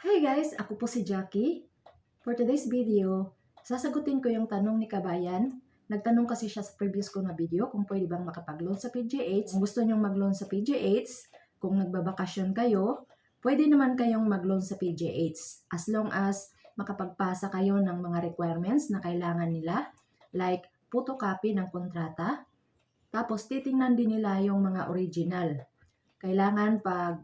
Hi guys! Ako po si Jackie. For today's video, sasagutin ko yung tanong ni Kabayan. Nagtanong kasi siya sa previous ko na video kung pwede bang makapag-loan sa PGH. Kung gusto nyong mag-loan sa PGH, kung nagbabakasyon kayo, pwede naman kayong mag-loan sa PGH as long as makapagpasa kayo ng mga requirements na kailangan nila like photocopy ng kontrata. Tapos titingnan din nila yung mga original. Kailangan pag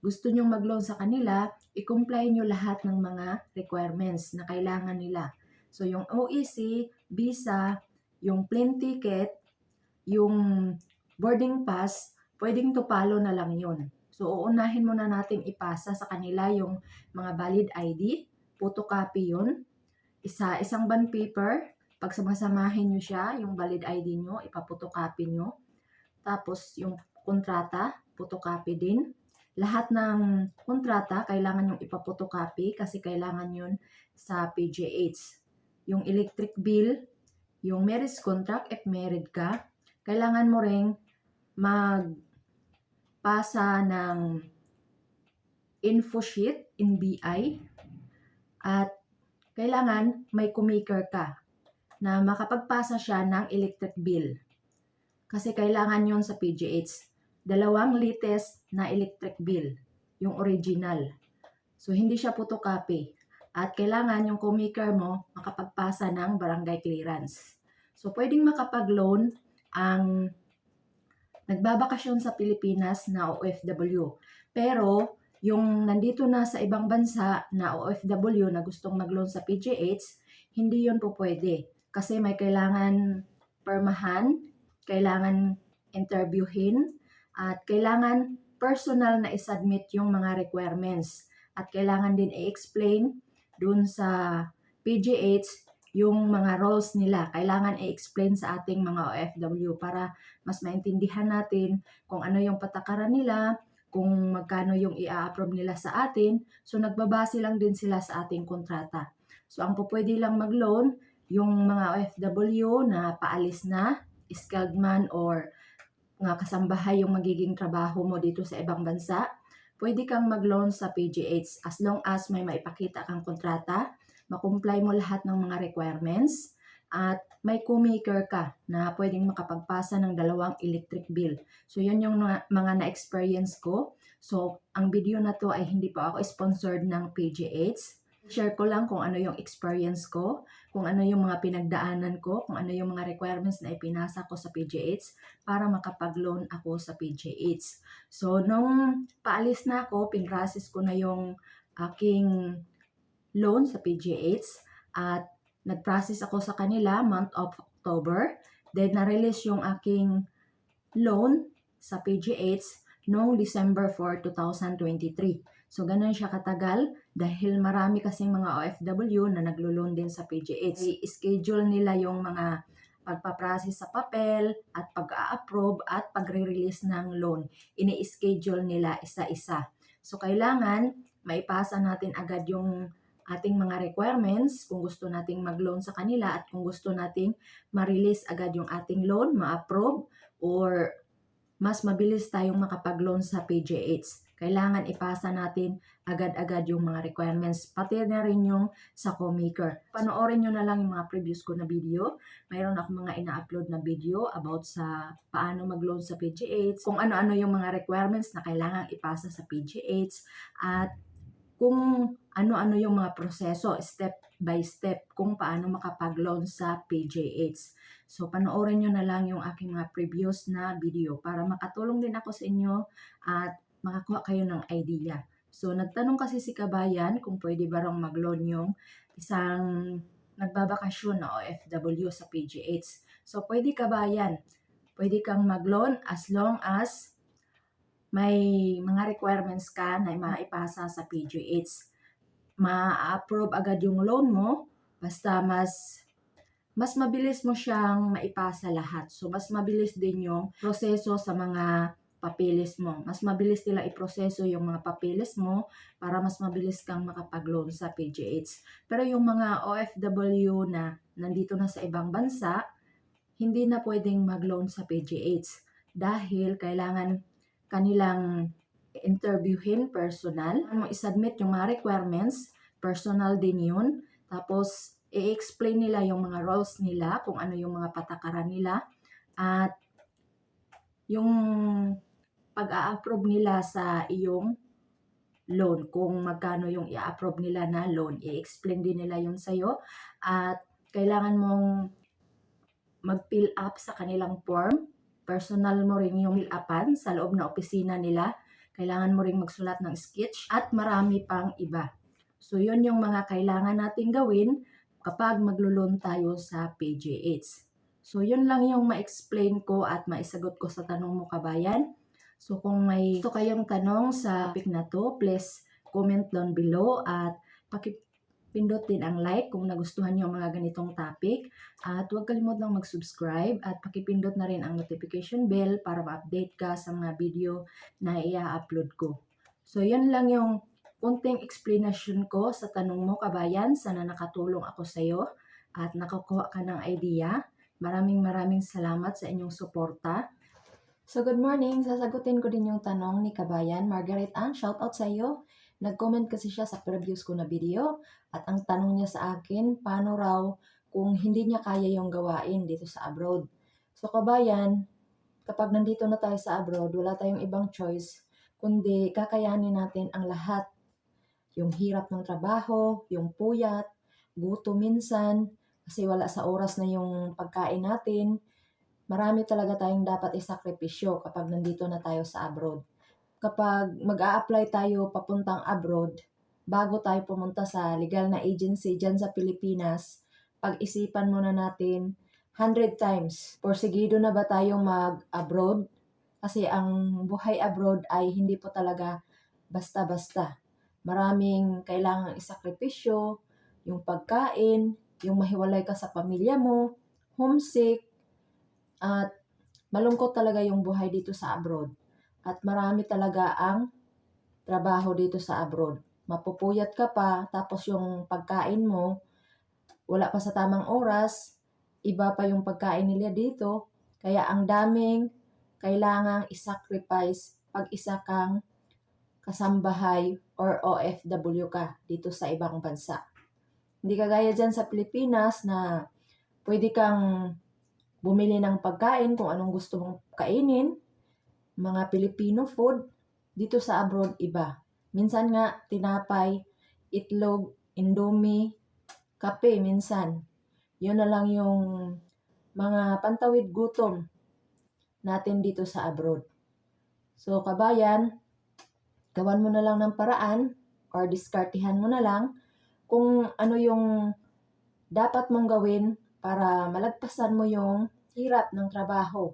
gusto nyong mag-loan sa kanila, i-comply nyo lahat ng mga requirements na kailangan nila. So, yung OEC, visa, yung plane ticket, yung boarding pass, pwedeng follow na lang yun. So, uunahin muna natin ipasa sa kanila yung mga valid ID, photocopy yun, isa, isang bond paper, pag samasamahin nyo siya, yung valid ID nyo, ipapotocopy nyo. Tapos, yung kontrata, photocopy din lahat ng kontrata, kailangan yung ipapotocopy kasi kailangan yun sa PGH. Yung electric bill, yung marriage contract, if married ka, kailangan mo ring magpasa ng info sheet in BI at kailangan may kumaker ka na makapagpasa siya ng electric bill. Kasi kailangan yun sa PGH dalawang latest na electric bill, yung original. So, hindi siya photocopy. At kailangan yung co-maker mo makapagpasa ng barangay clearance. So, pwedeng makapag-loan ang nagbabakasyon sa Pilipinas na OFW. Pero, yung nandito na sa ibang bansa na OFW na gustong mag-loan sa PGH, hindi yon po pwede. Kasi may kailangan permahan, kailangan interviewin, at kailangan personal na isubmit yung mga requirements. At kailangan din i-explain dun sa PGH yung mga roles nila. Kailangan i-explain sa ating mga OFW para mas maintindihan natin kung ano yung patakaran nila, kung magkano yung i-approve nila sa atin. So, nagbabase lang din sila sa ating kontrata. So, ang pupwede lang mag-loan, yung mga OFW na paalis na, skilled man or nga kasambahay yung magiging trabaho mo dito sa ibang bansa, pwede kang mag-loan sa PGH as long as may maipakita kang kontrata, makumply mo lahat ng mga requirements, at may co-maker ka na pwedeng makapagpasa ng dalawang electric bill. So, yun yung mga na-experience ko. So, ang video na to ay hindi pa ako sponsored ng PGH share ko lang kung ano yung experience ko, kung ano yung mga pinagdaanan ko, kung ano yung mga requirements na ipinasa ko sa PGH para makapag-loan ako sa PGH. So, nung paalis na ako, pinrasis ko na yung aking loan sa PGH at nag-process ako sa kanila month of October. Then, na-release yung aking loan sa PGH noong December 4, 2023. So, ganun siya katagal dahil marami kasing mga OFW na naglo-loan din sa PGH. I-schedule nila yung mga pagpaprocess sa papel at pag-a-approve at pagre-release ng loan. Ini-schedule nila isa-isa. So, kailangan maipasa natin agad yung ating mga requirements kung gusto nating mag-loan sa kanila at kung gusto nating ma-release agad yung ating loan, ma-approve or mas mabilis tayong makapag-loan sa PGH kailangan ipasa natin agad-agad yung mga requirements, pati na rin yung sa co-maker. Panoorin nyo na lang yung mga previous ko na video. Mayroon ako mga ina-upload na video about sa paano mag-loan sa PGH, kung ano-ano yung mga requirements na kailangan ipasa sa PGH, at kung ano-ano yung mga proseso, step by step, kung paano makapag-loan sa PJH. So, panoorin nyo na lang yung aking mga previous na video para makatulong din ako sa inyo at makakuha kayo ng idea. So, nagtanong kasi si Kabayan kung pwede ba raw mag-loan yung isang nagbabakasyon na OFW sa PGH. So, pwede Kabayan. Pwede kang mag-loan as long as may mga requirements ka na maipasa sa PGH. Ma-approve agad yung loan mo basta mas mas mabilis mo siyang maipasa lahat. So, mas mabilis din yung proseso sa mga papeles mo. Mas mabilis nila iproseso yung mga papeles mo para mas mabilis kang makapag-loan sa PGH. Pero yung mga OFW na nandito na sa ibang bansa, hindi na pwedeng mag-loan sa PGH dahil kailangan kanilang interviewin personal. Ano isubmit yung mga requirements, personal din yun. Tapos, i-explain nila yung mga roles nila, kung ano yung mga patakaran nila. At yung pag-a-approve nila sa iyong loan, kung magkano yung i-approve nila na loan, i-explain din nila yun sa'yo. At kailangan mong mag-fill up sa kanilang form. Personal mo rin yung fill upan sa loob ng opisina nila. Kailangan mo rin magsulat ng sketch at marami pang iba. So, yun yung mga kailangan natin gawin kapag maglo-loan tayo sa PGH. So, yun lang yung ma-explain ko at maisagot ko sa tanong mo kabayan. So, kung may gusto kayong tanong sa topic na to, please comment down below at pakipindot din ang like kung nagustuhan niyo ang mga ganitong topic. At huwag kalimutang mag-subscribe at pakipindot na rin ang notification bell para ma-update ka sa mga video na i-upload ko. So, yun lang yung kunting explanation ko sa tanong mo kabayan. Sana nakatulong ako sa iyo at nakakuha ka ng idea. Maraming maraming salamat sa inyong suporta. So good morning, sasagutin ko din yung tanong ni kabayan Margaret Ann. Shout out sa iyo. Nag-comment kasi siya sa previous ko na video at ang tanong niya sa akin, paano raw kung hindi niya kaya yung gawain dito sa abroad. So kabayan, kapag nandito na tayo sa abroad, wala tayong ibang choice kundi kakayanin natin ang lahat yung hirap ng trabaho, yung puyat, guto minsan, kasi wala sa oras na yung pagkain natin. Marami talaga tayong dapat isakripisyo kapag nandito na tayo sa abroad. Kapag mag apply tayo papuntang abroad, bago tayo pumunta sa legal na agency dyan sa Pilipinas, pag-isipan muna natin 100 times, porsigido na ba tayong mag-abroad? Kasi ang buhay abroad ay hindi po talaga basta-basta maraming kailangang isakripisyo, yung pagkain, yung mahiwalay ka sa pamilya mo, homesick, at malungkot talaga yung buhay dito sa abroad. At marami talaga ang trabaho dito sa abroad. Mapupuyat ka pa, tapos yung pagkain mo, wala pa sa tamang oras, iba pa yung pagkain nila dito, kaya ang daming kailangang isacrifice pag isa kang kasambahay or OFW ka dito sa ibang bansa. Hindi kagaya dyan sa Pilipinas na pwede kang bumili ng pagkain kung anong gusto mong kainin, mga Filipino food, dito sa abroad iba. Minsan nga tinapay, itlog, indomie, kape minsan. Yun na lang yung mga pantawid gutom natin dito sa abroad. So kabayan, gawan mo na lang ng paraan or diskartihan mo na lang kung ano yung dapat mong gawin para malagpasan mo yung hirap ng trabaho.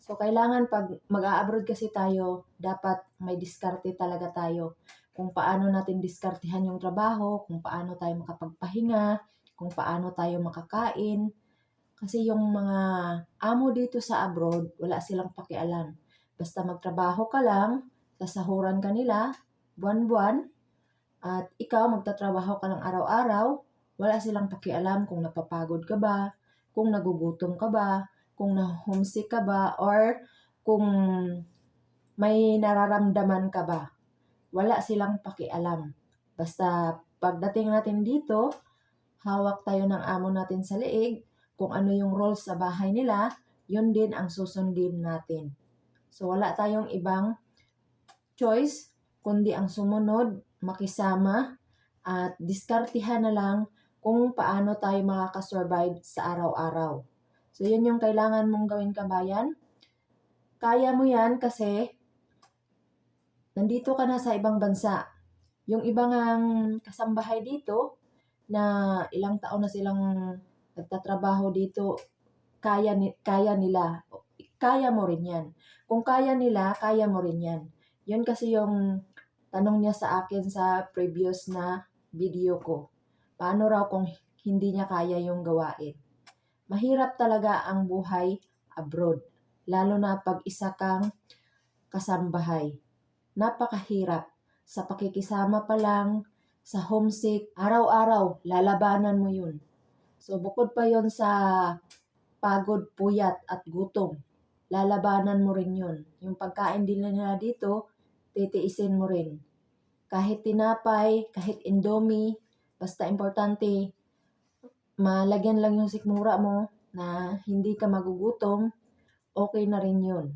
So, kailangan pag mag-a-abroad kasi tayo, dapat may diskarte talaga tayo. Kung paano natin diskartihan yung trabaho, kung paano tayo makapagpahinga, kung paano tayo makakain. Kasi yung mga amo dito sa abroad, wala silang pakialam. Basta magtrabaho ka lang, sasahuran ka nila, buwan-buwan, at ikaw magtatrabaho ka ng araw-araw, wala silang pakialam kung napapagod ka ba, kung nagugutom ka ba, kung na-homesick ka ba, or kung may nararamdaman ka ba. Wala silang pakialam. Basta pagdating natin dito, hawak tayo ng amo natin sa leeg, kung ano yung roles sa bahay nila, yun din ang susundin natin. So wala tayong ibang choice, kundi ang sumunod, makisama, at diskartihan na lang kung paano tayo makakasurvive sa araw-araw. So, yun yung kailangan mong gawin kabayan. Kaya mo yan kasi nandito ka na sa ibang bansa. Yung ibang kasambahay dito na ilang taon na silang nagtatrabaho dito, kaya, ni, kaya nila. Kaya mo rin yan. Kung kaya nila, kaya mo rin yan. Yun kasi yung tanong niya sa akin sa previous na video ko. Paano raw kung hindi niya kaya yung gawain? Mahirap talaga ang buhay abroad, lalo na pag isa kang kasambahay. Napakahirap. Sa pakikisama pa lang, sa homesick, araw-araw, lalabanan mo yun. So, bukod pa yon sa pagod, puyat, at gutom, lalabanan mo rin yun. Yung pagkain din nila dito, titiisin mo rin. Kahit tinapay, kahit indomie, basta importante, malagyan lang yung sikmura mo na hindi ka magugutom, okay na rin yun.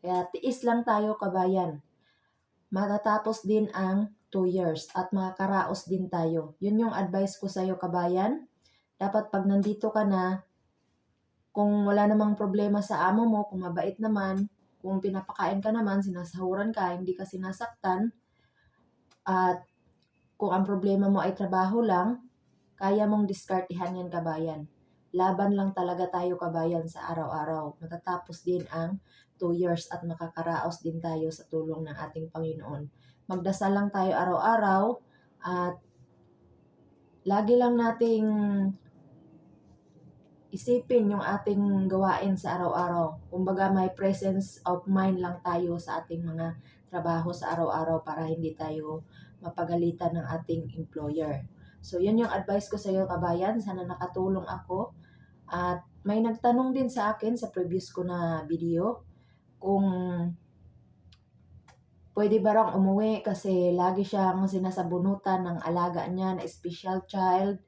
Kaya tiis lang tayo kabayan. Matatapos din ang 2 years at makakaraos din tayo. Yun yung advice ko sa'yo kabayan. Dapat pag nandito ka na, kung wala namang problema sa amo mo, kung mabait naman, kung pinapakain ka naman, sinasahuran ka, hindi ka sinasaktan, at kung ang problema mo ay trabaho lang, kaya mong diskartihan yan kabayan. Laban lang talaga tayo kabayan sa araw-araw. Matatapos din ang 2 years at makakaraos din tayo sa tulong ng ating Panginoon. Magdasal lang tayo araw-araw at lagi lang nating isipin yung ating gawain sa araw-araw. Kumbaga may presence of mind lang tayo sa ating mga trabaho sa araw-araw para hindi tayo mapagalitan ng ating employer. So, yun yung advice ko sa iyo, kabayan. Sana nakatulong ako. At may nagtanong din sa akin sa previous ko na video kung pwede ba raw umuwi kasi lagi siyang sinasabunutan ng alaga niya na special child.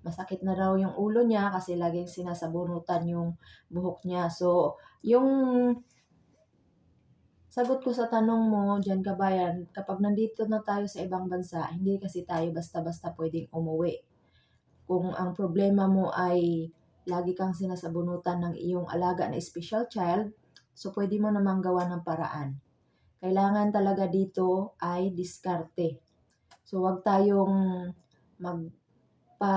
Masakit na raw yung ulo niya kasi laging sinasabunutan yung buhok niya. So, yung sagot ko sa tanong mo dyan kabayan, kapag nandito na tayo sa ibang bansa, hindi kasi tayo basta-basta pwedeng umuwi. Kung ang problema mo ay lagi kang sinasabunutan ng iyong alaga na special child, so pwede mo namang gawa ng paraan. Kailangan talaga dito ay diskarte. So wag tayong magpa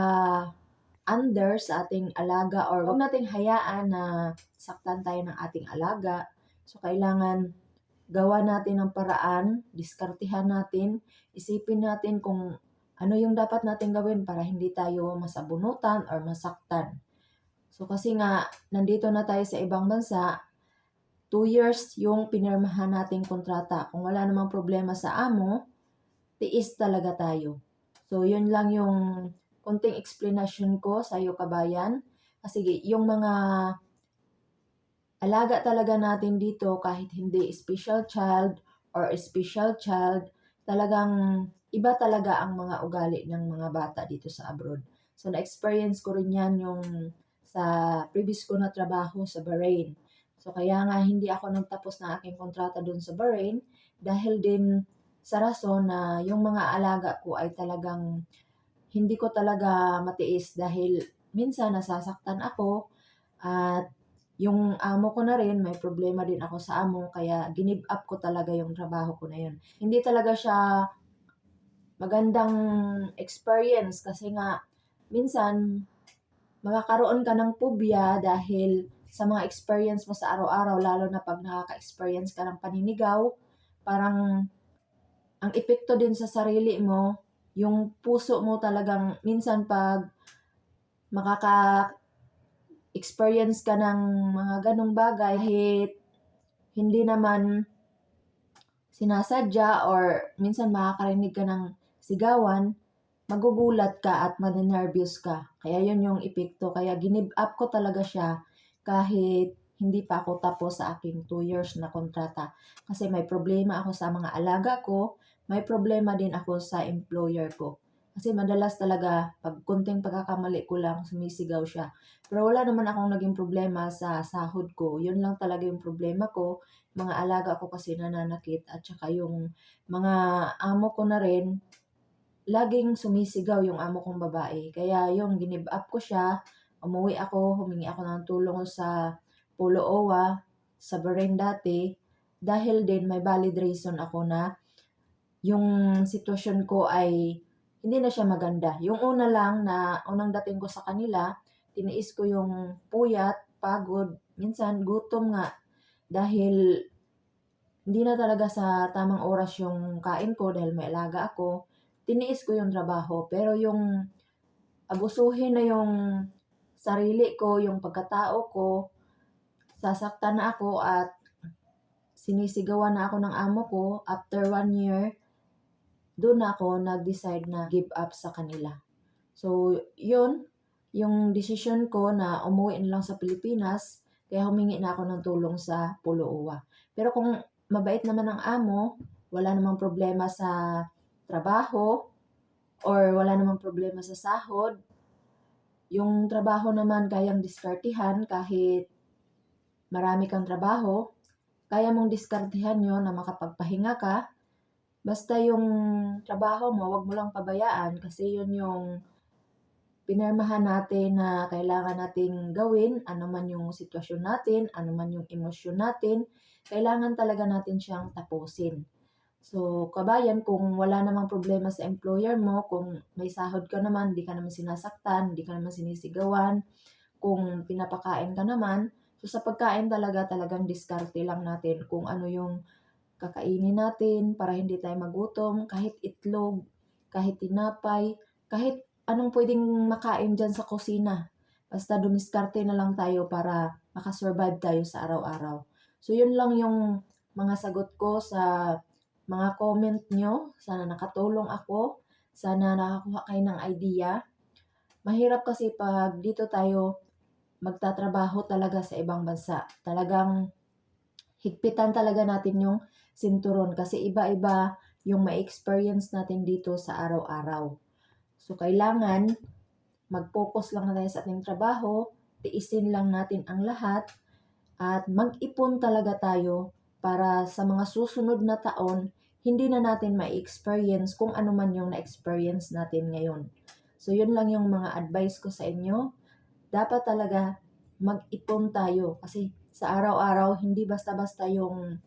under sa ating alaga or wag nating hayaan na saktan tayo ng ating alaga. So kailangan gawa natin ng paraan, diskartihan natin, isipin natin kung ano yung dapat natin gawin para hindi tayo masabunutan or masaktan. So kasi nga, nandito na tayo sa ibang bansa, 2 years yung pinirmahan nating kontrata. Kung wala namang problema sa amo, tiis talaga tayo. So, yun lang yung konting explanation ko sa iyo kabayan. Kasi yung mga alaga talaga natin dito kahit hindi special child or special child, talagang iba talaga ang mga ugali ng mga bata dito sa abroad. So, na-experience ko rin yan yung sa previous ko na trabaho sa Bahrain. So kaya nga hindi ako nagtapos ng aking kontrata doon sa Bahrain dahil din sa rason na yung mga alaga ko ay talagang hindi ko talaga matiis dahil minsan nasasaktan ako at yung amo ko na rin, may problema din ako sa amo, kaya ginib up ko talaga yung trabaho ko na yun. Hindi talaga siya magandang experience kasi nga minsan makakaroon ka ng phobia dahil sa mga experience mo sa araw-araw, lalo na pag nakaka-experience ka ng paninigaw, parang ang epekto din sa sarili mo, yung puso mo talagang minsan pag makaka-experience ka ng mga ganong bagay, kahit hindi naman sinasadya or minsan makakarinig ka ng sigawan, magugulat ka at manenervyos ka. Kaya yun yung epekto. Kaya ginib up ko talaga siya kahit hindi pa ako tapos sa aking 2 years na kontrata. Kasi may problema ako sa mga alaga ko, may problema din ako sa employer ko. Kasi madalas talaga, pag kunting pagkakamali ko lang, sumisigaw siya. Pero wala naman akong naging problema sa sahod ko. Yun lang talaga yung problema ko. Mga alaga ko kasi nananakit at saka yung mga amo ko na rin, laging sumisigaw yung amo kong babae. Kaya yung ginib up ko siya, umuwi ako, humingi ako ng tulong sa Polo Owa, sa Bahrain dati, dahil din may valid reason ako na yung sitwasyon ko ay hindi na siya maganda. Yung una lang na unang dating ko sa kanila, tiniis ko yung puyat, pagod, minsan gutom nga dahil hindi na talaga sa tamang oras yung kain ko dahil may alaga ako. Tiniis ko yung trabaho pero yung abusuhin na yung sarili ko, yung pagkatao ko, sasaktan na ako at sinisigawan na ako ng amo ko after one year, doon ako nag-decide na give up sa kanila. So, yun, yung decision ko na umuwi na lang sa Pilipinas, kaya humingi na ako ng tulong sa Puloowa. Pero kung mabait naman ang amo, wala namang problema sa trabaho or wala namang problema sa sahod. Yung trabaho naman kayang diskartihan kahit marami kang trabaho, kaya mong diskartihan yon na makapagpahinga ka. Basta yung trabaho mo, wag mo lang pabayaan kasi yun yung pinirmahan natin na kailangan nating gawin, ano man yung sitwasyon natin, ano man yung emosyon natin, kailangan talaga natin siyang tapusin. So, kabayan, kung wala namang problema sa employer mo, kung may sahod ka naman, di ka naman sinasaktan, di ka naman sinisigawan, kung pinapakain ka naman, so sa pagkain talaga, talagang diskarte lang natin kung ano yung kakainin natin para hindi tayo magutom, kahit itlog, kahit tinapay, kahit anong pwedeng makain dyan sa kusina. Basta dumiskarte na lang tayo para makasurvive tayo sa araw-araw. So, yun lang yung mga sagot ko sa mga comment nyo. Sana nakatulong ako. Sana nakakuha kayo ng idea. Mahirap kasi pag dito tayo magtatrabaho talaga sa ibang bansa. Talagang higpitan talaga natin yung sinturon kasi iba-iba yung ma-experience natin dito sa araw-araw. So, kailangan mag-focus lang tayo sa ating trabaho, tiisin lang natin ang lahat, at mag-ipon talaga tayo para sa mga susunod na taon, hindi na natin ma-experience kung ano man yung na-experience natin ngayon. So, yun lang yung mga advice ko sa inyo. Dapat talaga mag-ipon tayo kasi sa araw-araw, hindi basta-basta yung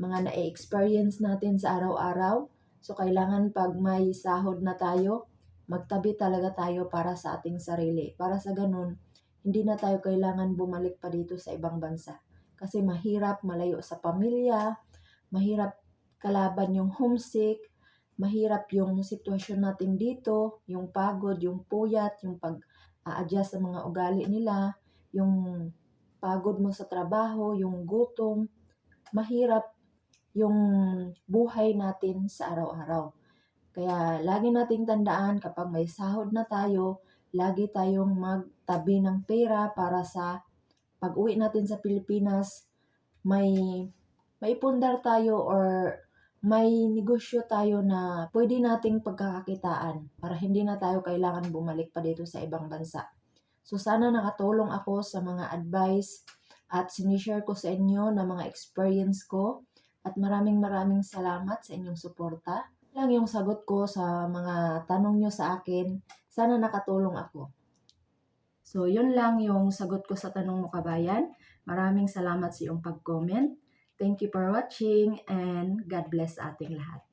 mga na-experience natin sa araw-araw. So, kailangan pag may sahod na tayo, magtabi talaga tayo para sa ating sarili. Para sa ganun, hindi na tayo kailangan bumalik pa dito sa ibang bansa. Kasi mahirap malayo sa pamilya, mahirap kalaban yung homesick, mahirap yung sitwasyon natin dito, yung pagod, yung puyat, yung pag-a-adjust sa mga ugali nila, yung pagod mo sa trabaho, yung gutom, mahirap yung buhay natin sa araw-araw. Kaya lagi nating tandaan kapag may sahod na tayo, lagi tayong magtabi ng pera para sa pag-uwi natin sa Pilipinas, may may pundar tayo or may negosyo tayo na pwede nating pagkakakitaan para hindi na tayo kailangan bumalik pa dito sa ibang bansa. So sana nakatulong ako sa mga advice at sinishare ko sa inyo na mga experience ko at maraming maraming salamat sa inyong suporta. Lang yung sagot ko sa mga tanong nyo sa akin. Sana nakatulong ako. So, yun lang yung sagot ko sa tanong mo kabayan. Maraming salamat sa iyong pag-comment. Thank you for watching and God bless ating lahat.